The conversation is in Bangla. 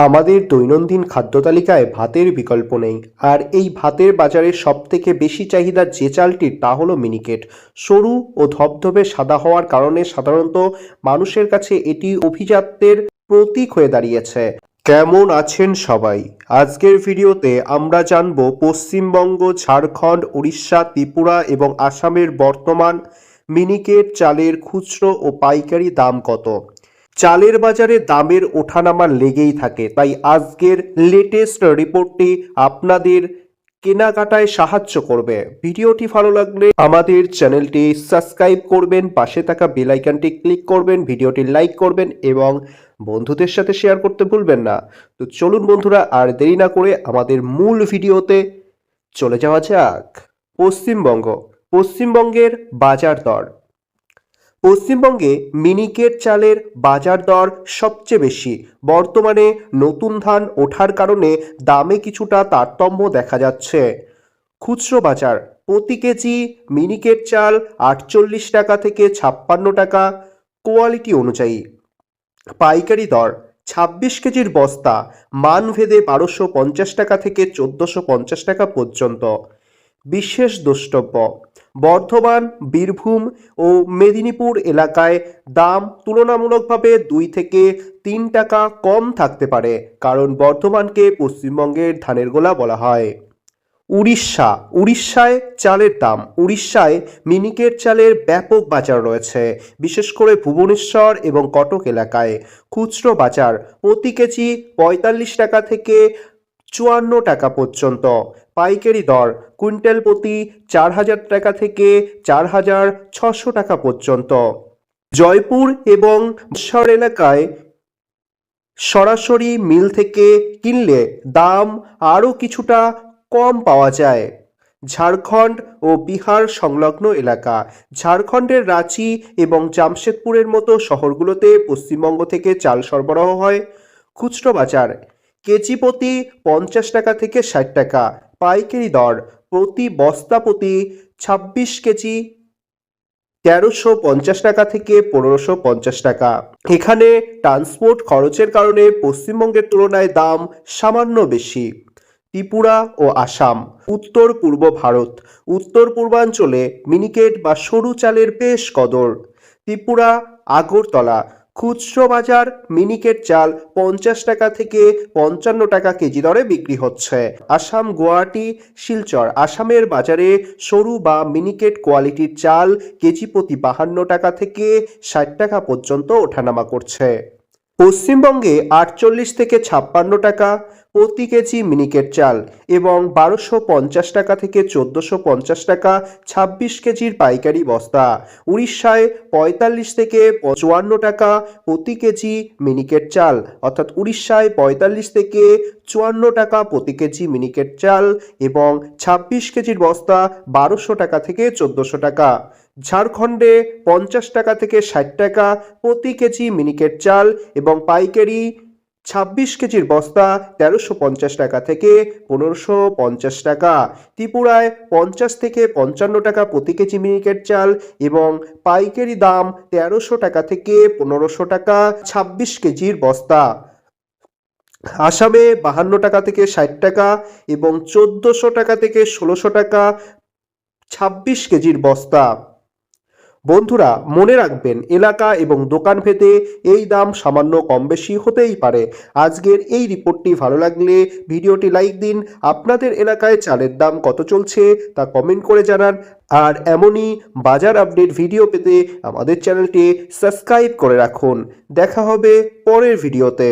আমাদের দৈনন্দিন খাদ্য তালিকায় ভাতের বিকল্প নেই। আর এই ভাতের বাজারে সবথেকে বেশি চাহিদা যে চালটির তা হলো মিনিকেট। সরু ও ধবধবে সাদা হওয়ার কারণে সাধারণত মানুষের কাছে এটি অভিজাত্যের প্রতীক হয়ে দাঁড়িয়েছে। কেমন আছেন সবাই? আজকের ভিডিওতে আমরা জানব পশ্চিমবঙ্গ, ঝাড়খণ্ড, উড়িষ্যা, ত্রিপুরা এবং আসামের বর্তমান মিনিকেট চালের খুচরো ও পাইকারি দাম কত। চালের বাজারে দামের ওঠানামা লেগেই থাকে। তাই আজকের লেটেস্ট রিপোর্টটি আপনাদের কেনাকাটায় সাহায্য করবে। ভিডিওটি ভালো লাগলে আমাদের চ্যানেলটি সাবস্ক্রাইব করবেন, পাশে থাকা বেলাইকানটি ক্লিক করবেন, ভিডিওটি লাইক করবেন এবং বন্ধুদের সাথে শেয়ার করতে ভুলবেন না। তো চলুন বন্ধুরা, আর দেরি না করে আমাদের মূল ভিডিওতে চলে যাওয়া যাক। পশ্চিমবঙ্গ। পশ্চিমবঙ্গের বাজার দর। পশ্চিমবঙ্গে মিনিকেট চালের বাজার দর সবচেয়ে বেশি। বর্তমানে নতুন ধান ওঠার কারণে দামে কিছুটা তারতম্য দেখা যাচ্ছে। খুচরো বাজার, প্রতি কেজি মিনিকেট চাল আটচল্লিশ টাকা থেকে ছাপ্পান্ন টাকা, কোয়ালিটি অনুযায়ী। পাইকারি দর, ছাব্বিশ কেজির বস্তা, মানভেদে বারোশো পঞ্চাশ টাকা থেকে চোদ্দোশো পঞ্চাশ টাকা পর্যন্ত। বিশেষ দ্রষ্টব্য। বর্ধমান, বীরভূম ও মেদিনীপুর এলাকায় দাম তুলনামূলকভাবে দুই থেকে তিন টাকা কম থাকতে পারে, কারণ বর্ধমানকে পশ্চিমবঙ্গের ধানের গোলা বলা হয়। উড়িষ্যা, উড়িষ্যায় চালের দাম, উড়িষ্যায় মিনিকেট চালের ব্যাপক বাজার রয়েছে, বিশেষ করে ভুবনেশ্বর এবং কটক এলাকায়। খুচরো বাজার প্রতি কেজি পঁয়তাল্লিশ টাকা থেকে চুয়ান্ন টাকা পর্যন্ত। পাইকারি দর কুইন্টাল প্রতি চার হাজার টাকা থেকে চার হাজার ছশো টাকা পর্যন্ত। জয়পুর এবং শহর এলাকায় সরাসরি মিল থেকে কিনলে দাম আরও কিছুটা কম পাওয়া যায়। ঝাড়খণ্ড ও বিহার সংলগ্ন এলাকা। ঝাড়খণ্ডের রাঁচি এবং জামশেদপুরের মতো শহরগুলোতে পশ্চিমবঙ্গ থেকে চাল সরবরাহ হয়। খুচরো বাজার কেজি প্রতি পঞ্চাশ টাকা থেকে ষাট টাকা। পাইকারি দর প্রতি বস্তা প্রতি ছাব্বিশ কেজি তেরোশো পঞ্চাশ টাকা থেকে পনেরোশো পঞ্চাশ টাকা। এখানে ট্রান্সপোর্ট খরচের কারণে পশ্চিমবঙ্গের তুলনায় দাম সামান্য বেশি। ত্রিপুরা ও আসাম, উত্তর পূর্ব ভারত, উত্তর পূর্বাঞ্চলে মিনিকেট বা সরু চালের বেশ কদর। ত্রিপুরা, আগরতলা খুচরো বাজার, মিনিকেট চাল পঞ্চাশ টাকা থেকে পঞ্চান্ন টাকা কেজি দরে বিক্রি হচ্ছে। আসাম, গুয়াহাটি, শিলচর, আসামের বাজারে সরু বা মিনিকেট কোয়ালিটির চাল কেজি প্রতি বাহান্ন টাকা থেকে ষাট টাকা পর্যন্ত ওঠানামা করছে। পশ্চিমবঙ্গে আটচল্লিশ থেকে ছাপ্পান্ন টাকা প্রতি কেজি মিনিকেট চাল এবং বারোশো পঞ্চাশ টাকা থেকে চোদ্দোশো পঞ্চাশ টাকা ছাব্বিশ কেজির পাইকারি বস্তা। উড়িষ্যায় পঁয়তাল্লিশ থেকে চুয়ান্ন টাকা প্রতি কেজি মিনিকেট চাল। অর্থাৎ উড়িষ্যায় পঁয়তাল্লিশ থেকে চুয়ান্ন টাকা প্রতি কেজি মিনিকেট চাল এবং ছাব্বিশ কেজির বস্তা বারোশো টাকা থেকে চোদ্দোশো টাকা। ঝাড়খণ্ডে পঞ্চাশ টাকা থেকে ষাট টাকা প্রতি কেজি মিনিকেট চাল এবং পাইকারি ছাব্বিশ কেজির বস্তা তেরোশো পঞ্চাশ টাকা থেকে পনেরোশো পঞ্চাশ টাকা, ত্রিপুরায় পঞ্চাশ থেকে পঞ্চান্ন টাকা প্রতি কেজি মিনিকেট চাল এবং পাইকারি দাম তেরোশো টাকা থেকে পনেরোশো টাকা ছাব্বিশ কেজির বস্তা। আসামে বাহান্ন টাকা থেকে ষাট টাকা এবং চোদ্দোশো টাকা থেকে ষোলোশো টাকা ছাব্বিশ কেজির বস্তা। বন্ধুরা, মনে রাখবেন, এলাকা এবং দোকান ভেদে এই দাম সামান্য কম বেশি হতেই পারে। আজকের এই রিপোর্টটি ভালো লাগলে ভিডিওটি লাইক দিন। আপনাদের এলাকায় চালের দাম কত চলছে তা কমেন্ট করে জানান। আর এমনই বাজার আপডেট ভিডিও পেতে আমাদের চ্যানেলটি সাবস্ক্রাইব করে রাখুন। দেখা হবে পরের ভিডিওতে।